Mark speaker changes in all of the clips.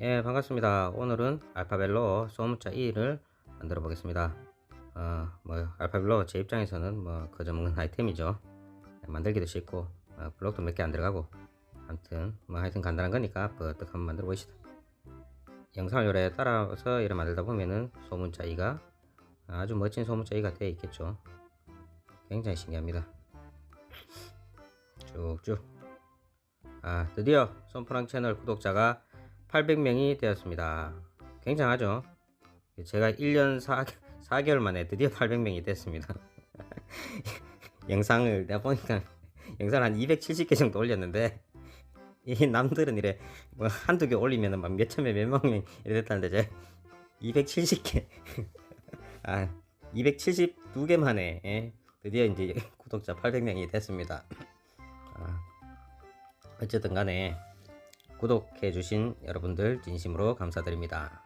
Speaker 1: 예, 반갑습니다. 오늘은 알파벨로 소문자 2를 만들어 보겠습니다. 어, 뭐, 알파벨로 제 입장에서는 뭐, 그저 먹는 아이템이죠. 예, 만들기도 쉽고, 어, 블록도 몇 개 안 들어가고, 아무튼, 뭐, 하여튼 간단한 거니까, 버뜩 한번 만들어 보시다. 영상을 요래 따라서 이래 만들다 보면은 소문자 2가 아주 멋진 소문자 2가 되어 있겠죠. 굉장히 신기합니다. 쭉쭉. 아, 드디어 손프랑 채널 구독자가 800명이 되었습니다. 굉장하죠? 제가 1년 4, 4개월 만에 드디어 800명이 됐습니다. 영상을 내가 보니까 영상을 한 270개 정도 올렸는데 이 남들은 이래 뭐 한두 개 올리면은 막 몇천 명, 몇만 명 이래 됐다는데 제 270개 아 272개 만에 예, 드디어 이제 구독자 800명이 됐습니다. 아, 어쨌든 간에 구독해주신 여러분들 진심으로 감사드립니다.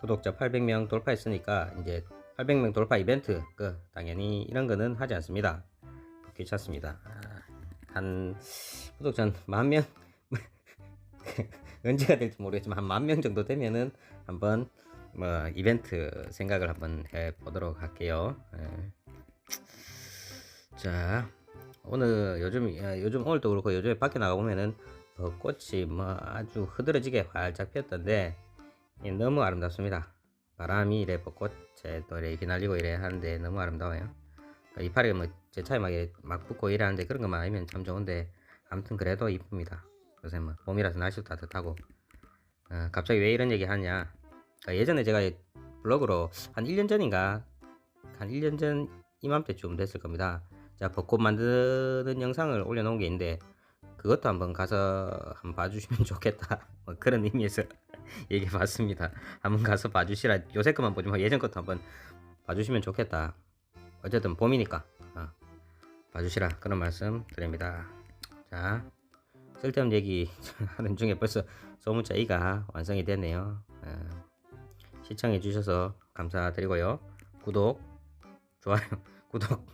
Speaker 1: 구독자 800명 돌파했으니까 이제 800명 돌파 이벤트 그 당연히 이런 거는 하지 않습니다. 귀찮습니다. 아, 한 구독자 한 만명 언제가 될지 모르겠지만 한 만 명 정도 되면은 한번 뭐 이벤트 생각을 한번 해 보도록 할게요. 예. 자 오늘 요즘 야, 요즘 오늘도 그렇고 요즘에 밖에 나가 보면은 벚꽃이 뭐 아주 흐드러지게 활짝 피었던데 예, 너무 아름답습니다. 바람이 이래 벚꽃에 또 이래 휘날리고 이래 하는데 너무 아름다워요. 이파리가 뭐 제 차에 막, 막 붙고 이래 하는데 그런 것만 아니면 참 좋은데 아무튼 그래도 이쁩니다. 요새 뭐 봄이라서 날씨도 따뜻하고 어, 갑자기 왜 이런 얘기 하냐 그러니까 예전에 제가 블로그로 한 1년 전인가 한 1년 전 이맘때쯤 됐을 겁니다. 자 벚꽃 만드는 영상을 올려놓은 게 있는데 그것도 한번 가서 한번 봐주시면 좋겠다 뭐 그런 의미에서 얘기해 봤습니다. 한번 가서 봐주시라 요새 것만 보지 마 예전 것도 한번 봐주시면 좋겠다. 어쨌든 봄이니까 어, 봐주시라 그런 말씀 드립니다. 자 쓸데없는 얘기 하는 중에 벌써 소문자 2가 완성이 됐네요. 어, 시청해 주셔서 감사드리고요. 구독, 좋아요, 구독,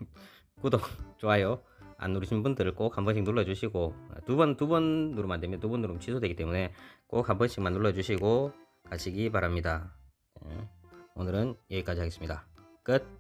Speaker 1: 구독, 좋아요 안 누르신 분들 꼭한 번씩 눌러주시고 두 번 두 번 누르면 안 되면 두번 누르면 취소되기 때문에 꼭 한 번씩만 눌러주시고 가시기 바랍니다. 예, 오늘은 여기까지 하겠습니다. 끝.